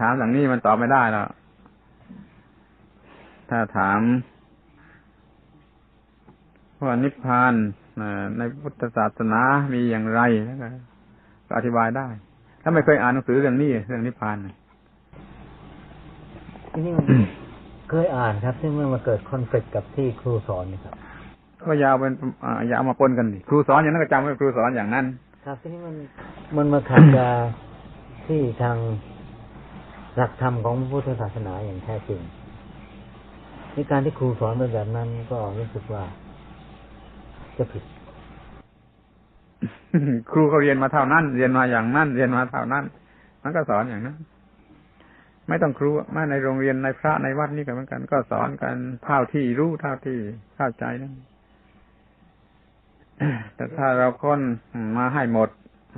ถามอย่างนี้มันตอบไม่ได้แล้วถ้าถามว่านิพพานในพุทธศาสนามีอย่างไรก็อธิบายได้ ถ้าไม่เคยอ่านหนังสือเรื่องนี้เรื่องนิพพานทีนี้มันเคยอ่านครับ ซึ่งเมื่อมาเกิดคอนฟ lict กับที่ครูสอนนี่ครับก็ยาวเป็นอย่าเอามาปนกันดิครูสอนอย่างนั้นก็จำไว้ครูสอนอย่างนั้น ครับทีนี้มันมันมาขัดกับที่ทาง หลักธรรมของพุทธศาสนาอย่างแท้จริงในการที่ครูสอนเป็นแบบนั้นก็รู้สึกว่า จะผิด ครูเขาเรียนมาเท่านั้น เรียนมาอย่างนั้น เรียนมาเท่านั้น มันก็สอนอย่างนั้น ไม่ต้องครูมาในโรงเรียนในพระในวัดนี่ก็เหมือนกัน ก็สอนกันเท่าที่รู้เท่าที่เข้าใจนั่นแต่ถ้าเราค้นมาให้หมด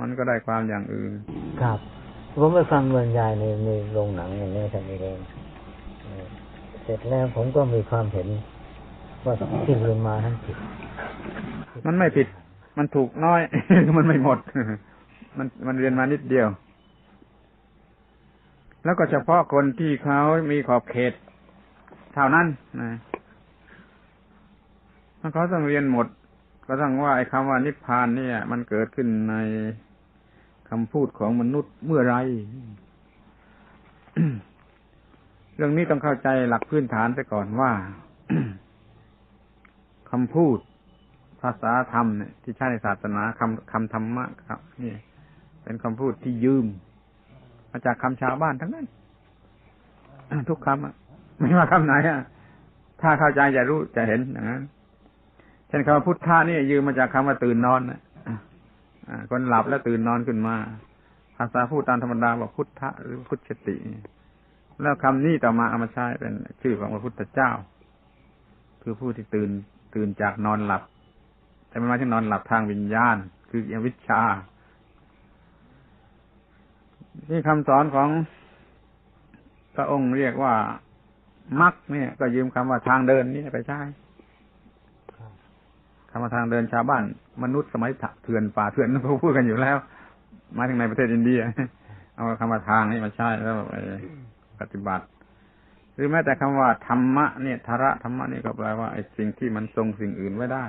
มันก็ได้ความอย่างอื่น ครับ ผมไปฟังบรรยายในในโรงหนังอย่างนี้ท่านเองเสร็จแล้วผมก็มีความเห็น ว่าที่เรียนมาทั้งผิด มันไม่ผิด มันถูกน้อย มันไม่หมด มันมันเรียนมานิดเดียว แล้วก็เฉพาะคนที่เขามีขอบเขตเท่านั้นนะเขาต้องเรียนหมด ก็ต้องว่าไอ้คำว่านิพพานเนี่ย มันเกิดขึ้นใน คำพูดของมนุษย์เมื่อไร เรื่องนี้ต้องเข้าใจหลักพื้นฐานไปก่อนว่าคำพูด ภาษาธรรมเนี่ยที่ใช้ในศาสนาคำคำธรรมะครับนี่เป็นคำพูดที่ยืม มาจากคำชาวบ้านทั้งนั้น ทุกคำไม่ว่าคำไหนอะถ้าเข้าใจจะรู้จะเห็นอย่างนั้นเช่นคำว่าพุทธะนี่ยืมมาจากคำว่าตื่นนอนนะ คนหลับแล้วตื่นนอนขึ้นมา ภาษาพูดตามธรรมดาบอกพุทธะหรือพุทธติ แล้วคำนี้ต่อมาเอามาใช้เป็นชื่อของพระพุทธเจ้า คือผู้ที่ตื่นตื่นจากนอนหลับ แต่ไม่มาที่นอนหลับทางวิญญาณ คืออวิชชา ที่คำสอนของพระองค์เรียกว่ามักเนี่ย ก็ยืมคำว่าทางเดินนี่ไปใช้ คำว่าทางเดินชาวบ้าน มนุษย์สมัยเถื่อนป่าเถื่อนเขาพูดกันอยู่แล้วมาถึงในประเทศอินเดีย เอาคำว่าทางนี่มาใช้แล้วปฏิบัติ หรือแม้แต่คำว่าธรรมะเนี่ยทระธรรมะนี่ก็แปลว่าไอ้สิ่งที่มันทรงสิ่งอื่นไว้ได้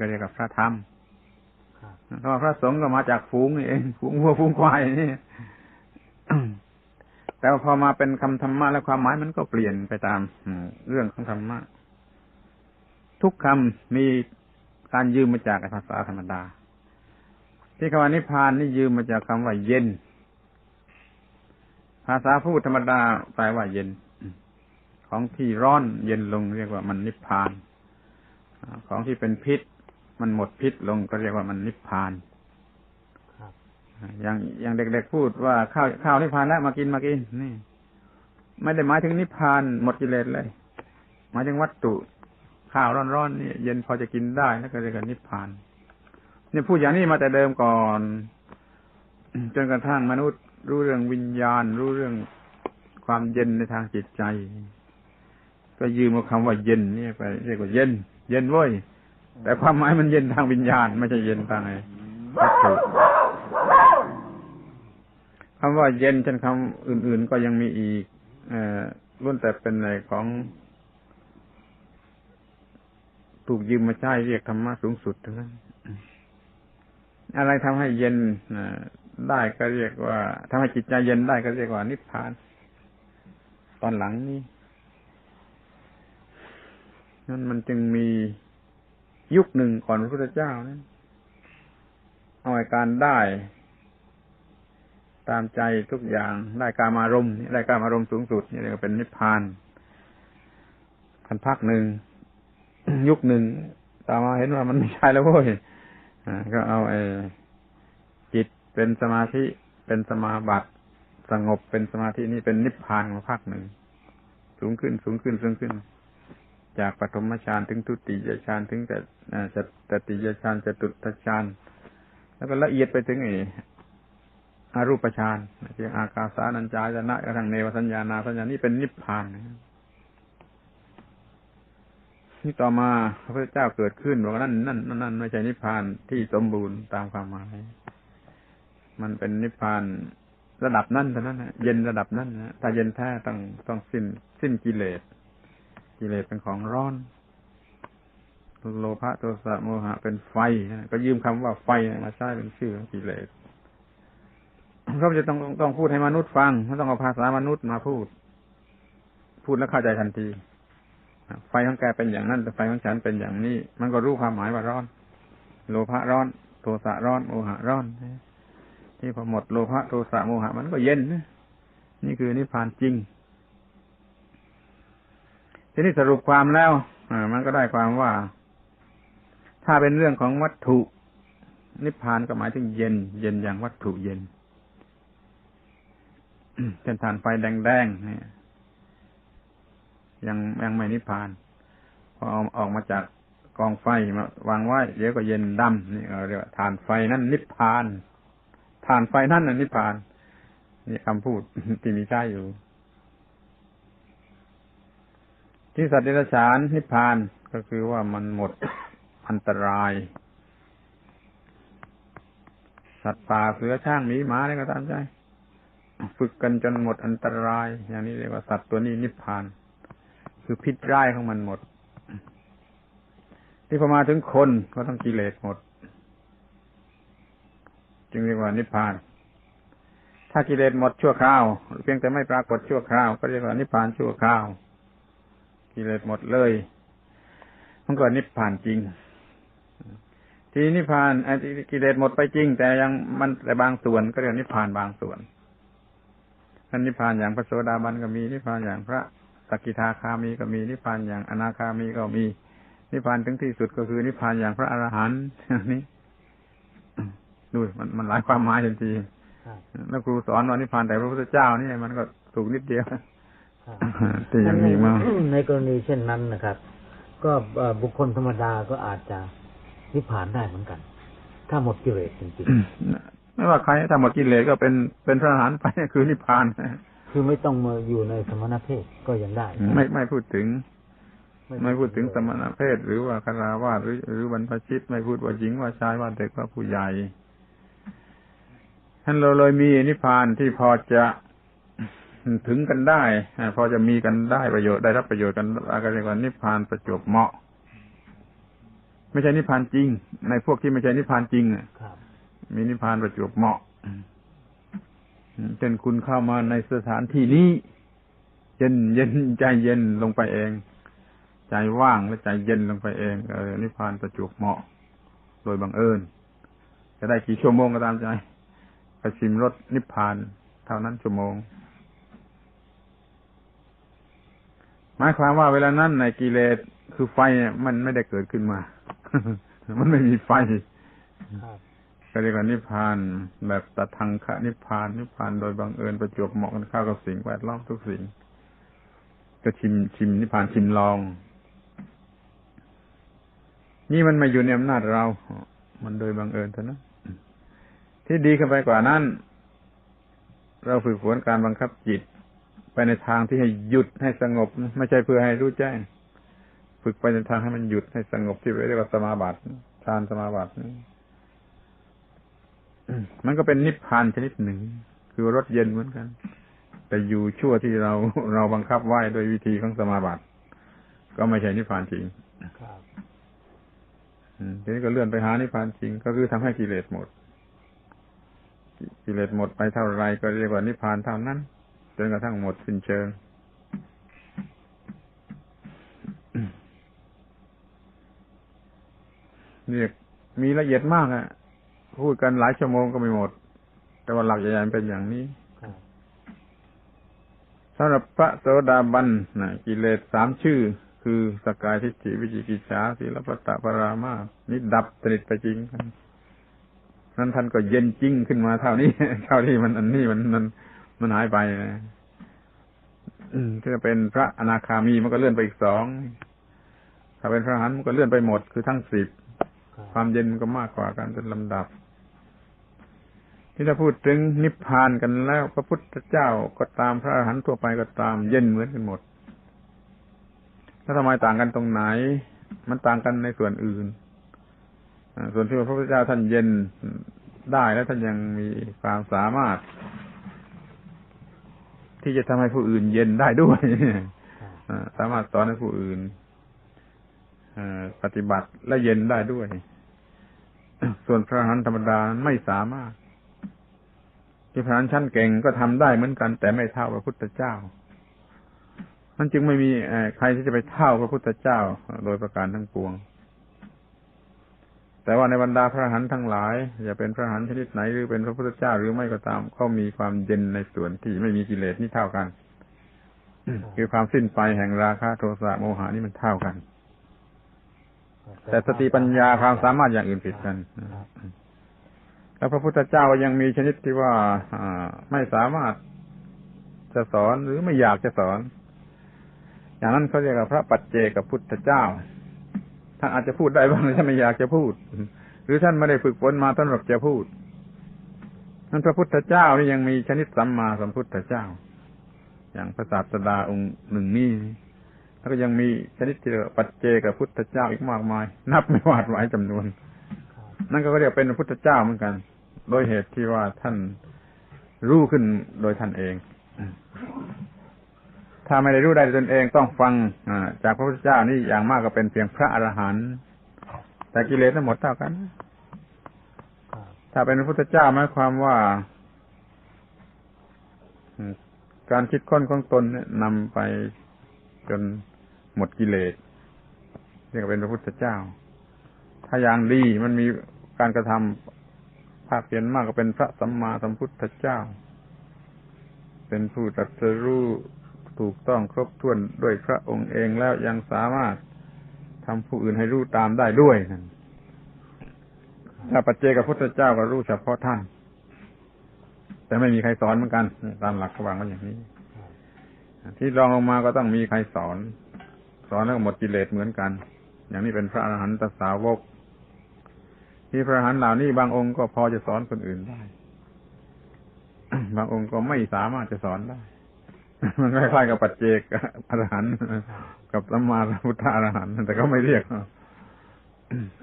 ก็เรียกว่าพระธรรมคำว่าพระสงฆ์ก็มาจากฝูงนี่เองฝูงวัวฝูงควายนี่แต่พอมาเป็นคำธรรมะแล้วความหมายมันก็เปลี่ยนไปตามเรื่องของธรรมะ ทุกคำมีการยืมมาจากภาษาธรรมดา ที่คำว่านิพพานนี่ยืมมาจากคำว่าเย็น ภาษาพูดธรรมดาแปลว่าเย็น ของที่ร้อนเย็นลงเรียกว่ามันนิพพาน ของที่เป็นพิษ มันหมดพิษลงก็เรียกว่ามันนิพพานอย่างอย่างเด็กๆพูดว่าข้าวข้าวนิพพานแล้วมากินมากินนี่ ไม่ได้หมายถึงนิพพานหมดกิเลสเลย หมายถึงวัตถุ ข้าวร้อนๆนี่เย็นพอจะกินได้แล้วก็เรียกนิพพานนี่พูดอย่างนี้มาแต่เดิมก่อน จนกระทั่งมนุษย์รู้เรื่องวิญญาณ รู้เรื่องความเย็นในทางจิตใจ ก็ยืมเอาคำว่าเย็นนี่ไปเรียกว่าเย็น เย็นเว้ยแต่ความหมายมันเย็นทางวิญญาณ ไม่ใช่เย็นทางไอ้วัตถุคำว่าเย็นเช่นคำอื่น ๆ ก็ยังมีอีกเอ่อล้วนแต่เป็นในของ ถูกยืมมาใช้เรียกธรรมะสูงสุดทั้งนั้นอะไรทำให้เย็นได้ก็เรียกว่าทำให้จิตใจเย็นได้ก็เรียกว่านิพพาน ตอนหลังนี้นั่นมันจึงมียุคหนึ่งก่อนพระพุทธเจ้านั้นเอาอาการได้ ตามใจทุกอย่างได้การมารมณ์ได้การมารมณ์สูงสุดนี่เรียกว่าเป็นนิพพานพันพักหนึ่ง ยุคหนึ่งต่อมาเห็นว่ามันไม่ใช่แล้วเว้ยก็เอาไอ้จิตเป็นสมาธิเป็นสมาบัติสงบเป็นสมาธินี่เป็นนิพพานของภาคหนึ่ง สูงขึ้นสูงขึ้นสูงขึ้น จากปฐมฌานถึงทุติยฌานถึงแต่จะตติยฌานจะตุตฌานแล้วก็ละเอียดไปถึงไอ้อารูปฌานที่อากาสานัญจายนะกระทั่งเนวสัญญานาสัญญานี่เป็นนิพพานนี่ นี่ต่อมาพระพุทธเจ้าเกิดขึ้นบอกว่านั่นนั่นนั่นไม่ใช่นิพพานที่สมบูรณ์ตามความหมาย มันเป็นนิพพานระดับนั้นเท่านั้นนะเย็นระดับนั้นนะถ้าเย็นแท้ต้องต้องสิ้น สิ้นกิเลส กิเลสเป็นของร้อน โลภะโทสะโมหะ เป็นไฟนะก็ยืมคำว่าไฟมาใช้เป็นชื่อของกิเลสก็จะต้องต้องพูดให้มนุษย์ฟังไม่ต้องเอาภาษามนุษย์มาพูด พูดแล้วเข้าใจทันที ไฟของแกเป็นอย่างนั้นแต่ไฟของฉันเป็นอย่างนี้ มันก็รู้ความหมายว่าร้อน โลภะร้อน โทสะร้อนโมหะร้อนที่พอหมดโลภะโทสะโมหะ มันก็เย็นนะนี่คือนิพพานจริง ทีนี้สรุปความแล้วมันก็ได้ความว่า ถ้าเป็นเรื่องของวัตถุ นิพพานก็หมายถึงเย็น เย็นอย่างวัตถุเย็นเช่นฐานไฟแดงๆเนี่ย ยังยังไม่นิพพาน พอเอาออกมาจากกองไฟมาวางไว้เดี๋ยวก็เย็นดำนี่เรียกว่าฐานไฟนั่นนิพพานฐานไฟนั่นน่ะนิพพาน นี่คำพูดที่มีใช้อยู่ ที่สัตว์เดรัจฉานนิพพานก็คือว่ามันหมดอันตราย สัตว์ป่าเสือช่างหมีหมาอะไรก็ตามใจ ฝึกกันจนหมดอันตราย อย่างนี้เรียกว่าสัตว์ตัวนี้นิพพาน คือพิษร้ายของมันหมด ที่พอมาถึงคนก็ต้องกิเลสหมด จึงเรียกว่านิพพาน ถ้ากิเลสหมดชั่วคราวเพียงแต่ไม่ปรากฏชั่วคราว ก็เรียกว่านิพพานชั่วคราว กิเลสหมดเลย มันก็นิพพานจริง ทีนิพพานกิเลสหมดไปจริง แต่ยังมันแต่บางส่วนก็เรียกนิพพานบางส่วนท่านนิพพานอย่างพระโสดาบันก็มีนิพพานอย่างพระ สกิทาคามีก็มีนิพพานอย่างอนาคามีก็มี นิพพานถึงที่สุดก็คือนิพพานอย่างพระอรหันต์นี้ดูมันมันหลายความหมายทันทีแล้วครูสอนว่านิพพานแต่พระพุทธเจ้านี่มันก็ถูกนิดเดียวแต่ยังมีมากในกรณีเช่นนั้นนะครับ ก็บุคคลธรรมดาก็อาจจะนิพพานได้เหมือนกัน ถ้าหมดกิเลสจริงๆไม่ว่าใครถ้าหมดกิเลสก็เป็นเป็นพระอรหันต์ไปคือนิพพาน คือไม่ต้องมาอยู่ในสมณเพศก็ยังได้ ไม่ไม่พูดถึง ไม่พูดถึงสมณเพศหรือว่าคาราวาสหรือหรือบรรพชิต ไม่พูดว่าหญิงว่าชายว่าเด็กว่าผู้ใหญ่ท่านเราเลยมีนิพพานที่พอจะถึงกันได้พอจะมีกันได้ประโยชน์ได้รับประโยชน์กันอะไรเรียกว่านิพพานประจบเหมาะ ไม่ใช่นิพพานจริง ในพวกที่ไม่ใช่นิพพานจริงอะมีนิพพานประจบเหมาะ เช่นคุณเข้ามาในสถานที่นี้ เย็นเย็นใจเย็นลงไปเอง ใจว่างและใจเย็นลงไปเองเออนิพพานประจบเหมาะ โดยบังเอิญ จะได้กี่ชั่วโมงก็ตามใจไปชิมรสนิพพานเท่านั้นชั่วโมงหมายความว่าเวลานั้นในกิเลสคือไฟมันไม่ได้เกิดขึ้นมา มันไม่มีไฟ ก็เรียกว่านิพพาน แบบตะทังคะนิพพานนิพพานโดยบังเอิญประจวบเหมาะกันเข้ากับสิ่งแวดล้อมทุกสิ่งก็ชิมชิมนิพพานชิมลอง นี่มันมาอยู่ในอำนาจเรา มันโดยบังเอิญเท่านั้นที่ดีขึ้นไปกว่านั้น เราฝึกฝนการบังคับจิต ไปในทางที่ให้หยุดให้สงบ ไม่ใช่เพื่อให้รู้แจ้ง ฝึกไปในทางให้มันหยุดให้สงบที่เรียกว่าสมาบัติฌานสมาบัติ มันก็เป็นนิพพานชนิดหนึ่ง คือรถเย็นเหมือนกัน แต่อยู่ชั่วที่เราเราบังคับไว้โดยวิธีของสมาบัติ ก็ไม่ใช่นิพพานจริงทีนี้ก็เลื่อนไปหานิพพานจริง ก็คือทำให้กิเลสหมด กิเลสหมดไปเท่าไรก็เรียกว่านิพพานเท่านั้นจนกระทั่งหมดสิ้นเชิงเนี่ยมีละเอียดมากอะ พูดกันหลายชั่วโมงก็ไม่หมด แต่ว่าหลักใหญ่ๆเป็นอย่างนี้สำหรับพระโสดาบันนะกิเลสสามชื่อ คือสกายทิฏฐิวิจิกิจฉาสีลปตะปรามานี่ดับสนิทไปจริงนั้นท่านก็เย็นจริงขึ้นมาเท่านี้เท่าที่มันอันนี้มันมันมันหายไปนะถ้าเป็นพระอนาคามีมันก็เลื่อนไปอีกสองถ้าเป็นพระหันมันก็เลื่อนไปหมดคือทั้งสิบ ความเย็นก็มากกว่ากันเป็นลำดับ ที่เราพูดถึงนิพพานกันแล้ว พระพุทธเจ้าก็ตามพระอรหันต์ทั่วไปก็ตาม เย็นเหมือนกันหมด แล้วทำไมต่างกันตรงไหน มันต่างกันในส่วนอื่นส่วนที่พระพุทธเจ้าท่านเย็นได้แล้วท่านยังมีความสามารถ ที่จะทำให้ผู้อื่นเย็นได้ด้วยครับอ่าสามารถสอนให้ผู้อื่นเอ่อ ปฏิบัติและเย็นได้ด้วย ส่วนพระหันธรรมดาไม่สามารถที่พระหันชั้นเก่งก็ทำได้เหมือนกัน แต่ไม่เท่าพระพุทธเจ้ามันจึงไม่มีใครที่จะไปเท่าพระพุทธเจ้าโดยประการทั้งปวง แต่ว่าในบรรดาพระหันทั้งหลายจะเป็นพระหันชนิดไหนหรือเป็นพระพุทธเจ้าหรือไม่ก็ตามเขามีความเย็นในส่วนที่ไม่มีกิเลสนี่เท่ากัน คือความสิ้นไปแห่งราคะโทสะโมหะนี่มันเท่ากัน แต่สติปัญญาความสามารถอย่างอื่นผิดกันครับแล้วพระพุทธเจ้าก็ยังมีชนิดที่ว่าอ่าไม่สามารถจะสอนหรือไม่อยากจะสอน อย่างนั้นเขาเรียกว่าพระปัจเจกับพุทธเจ้า ท่านอาจจะพูดได้บ้างหรือท่านไม่อยากจะพูด หรือท่านไม่ได้ฝึกฝนมาท่านหรอกจะพูดนั้นพระพุทธเจ้านี่ยังมีชนิดสัมมาสัมพุทธเจ้า อย่างพระศาสดาองค์หนึ่งนี่ แล้วก็ยังมีชนิดที่เรียกปัจเจกับพุทธเจ้าอีกมากมาย นับไม่หวาดหวจำนวน นั่นก็เรียกเป็นพุทธเจ้าเหมือนกัน โดยเหตุที่ว่าท่านรู้ขึ้นโดยท่านเอง ถ้าไม่ได้รู้ได้ตนเองต้องฟังจากพระพุทธเจ้านี่อย่างมากก็เป็นเพียงพระอรหันต์แต่กิเลสทั้งหมดเท่ากัน ถ้าเป็นพระพุทธเจ้าหมายความว่าการคิดค้นของตนนี่นำไปจน หมดกิเลสเรียกเป็นพระพุทธเจ้า ถ้าอย่างดีมันมีการกระทำภาคเพียนมากก็เป็นพระสัมมาสัมพุทธเจ้า เป็นผู้ตรัสรู้ถูกต้องครบถ้วนด้วยพระองค์เองแล้วยังสามารถทำผู้อื่นให้รู้ตามได้ด้วยนั่นถ้าปัจเจกพุทธเจ้าก็รู้เฉพาะท่าน แต่ไม่มีใครสอนเหมือนกัน ตามหลักขวางไว้อย่างนี้ ที่รองลงมาก็ต้องมีใครสอน สอนแล้วหมดกิเลสเหมือนกัน อย่างนี้เป็นพระอรหันตสาวก ที่พระอรหันต์เหล่านี้บางองค์ก็พอจะสอนคนอื่นได้ บางองค์ก็ไม่สามารถจะสอนได้ มันคล้ายๆกับปัจเจกอรหันต์กับสัมมาสัมพุทธอรหันต์แต่ก็ไม่เรียก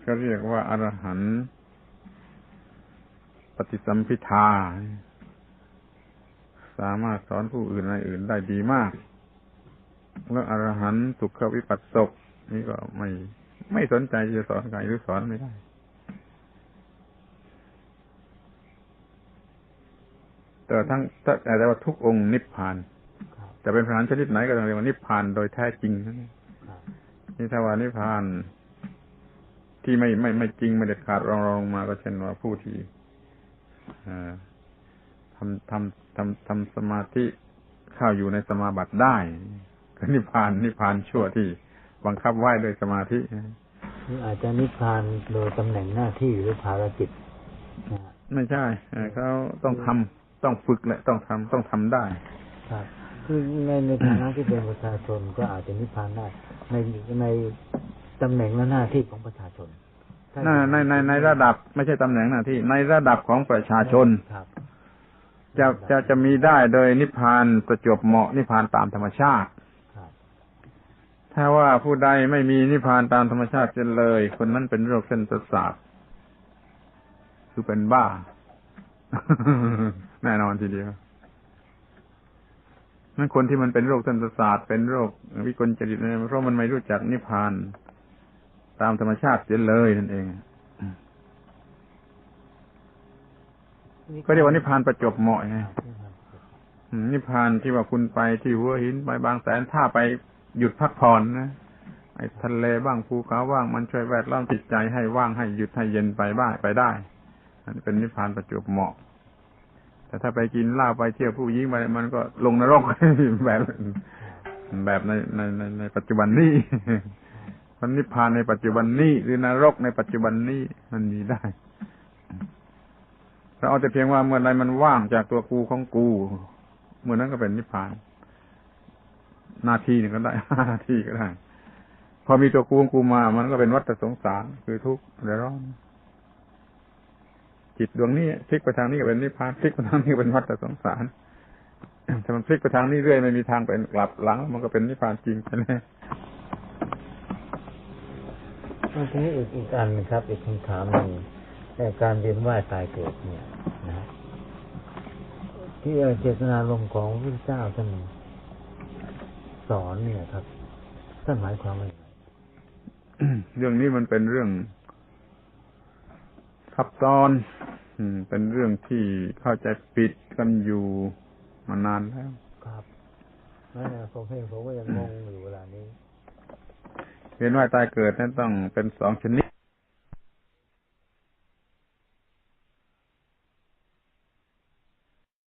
ก็เรียกว่าอรหันต์ปฏิสัมพิทาสามารถสอนผู้อื่นในอื่นได้ดีมาก แล้วอรหันต์สุขวิปัสสกนี่ก็ไม่ไม่สนใจจะสอนใครหรือสอนไม่ได้แต่ทั้งแต่แต่ว่าทุกองค์นิพพานครับจะเป็นพระอรหันต์ชนิดไหนก็ต้องเรียกว่านิพพานโดยแท้จริงนะครับนี่ถ้าว่านิพพาน ที่ไม่ไม่ไม่จริงไม่เด็ดขาดรองรองลงมาก็เช่นว่าผู้ที่เอ่อทำทำทำทำสมาธิเข้าอยู่ในสมาบัติได้ก็ นิพพานนิพพานชั่วที่บังคับไหว้ด้วยสมาธินี่อาจจะนิพพานโดยตำแหน่งหน้าที่หรือภารกิจนะฮะไม่ใช่เอ่อเขาต้องทำต้องฝึกและต้องทำต้องทำได้ครับคือในในฐานะที่เป็นประชาชนก็อาจจะนิพพานได้ในในตำแหน่งและหน้าที่ของประชาชนถ้าในในในในระดับไม่ใช่ตำแหน่งหน้าที่ ในระดับของประชาชนครับจะจะจะมีได้โดยนิพพานประจวบเหมาะนิพพานตามธรรมชาติครับ ถ้าว่าผู้ใดไม่มีนิพพานตามธรรมชาติเสียเลย คนนั้นเป็นโรคเส้นประสาทคือเป็นบ้า แน่นอนทีเดียวนั่นคนที่มันเป็นโรคเส้นประสาทเป็นโรควิกลจริตเนี่ยเพราะมันไม่รู้จักนิพพานตามธรรมชาติเสียเลยนั่นเองก็เรียกว่านิพพานประจบเหมาะไงนิพพานที่ว่าคุณไปที่หัวหินไปบางแสนถ้าไป หยุดพักผ่อนนะไอ้ทะเลบ้างภูเขาบ้างมันช่วยแวดล้อมจิตใจให้ว่างให้หยุดให้เย็นไปบ้างไปได้อันนี้เป็นนิพพานประจวบเหมาะ แต่ถ้าไปกินเหล้าไปเที่ยวผู้หญิงไปมันก็ลงนรกแบบแบบในในในในปัจจุบันนี้มันนิพพานในปัจจุบันนี้ หรือนรกในปัจจุบันนี้มันมีได้เราเอาแต่เพียงว่าเมื่อใดมันว่างจากตัวกูของกู เมื่อนั้นก็เป็นนิพพาน นาทีหนึ่งก็ได้ห้านาทีก็ได้ พอมีตัวกูงกูมา มันก็เป็นวัฏสงสารคือทุกข์เดือดร้อนจิตดวงนี้พลิกไปทางนี้ก็เป็นนิพพานพลิกไปทางนี้เป็นวัฏสงสารถ้ามันพลิกไปทางนี้เรื่อยไม่มีทางเป็นกลับหลัง มันก็เป็นนิพพานจริงใช่ไหมทีนี้อีกอีกอันนะครับ อีกคำถามหนึ่งในการเวียนว่ายตายเกิดเนี่ยนะที่เจตนารมของพระเจ้าท่าน สอนเนี่ยครับท่านหมายความว่าอย่างไรเรื่องนี้มันเป็นเรื่องซับซ้อนอืมเป็นเรื่องที่เข้าใจปิดกันอยู่มานานแล้ว ครับแม่ผมเองผมก็ยังงงอยู่เวลานี้เวียนว่ายตายเกิดนั้นต้องเป็นสองชนิด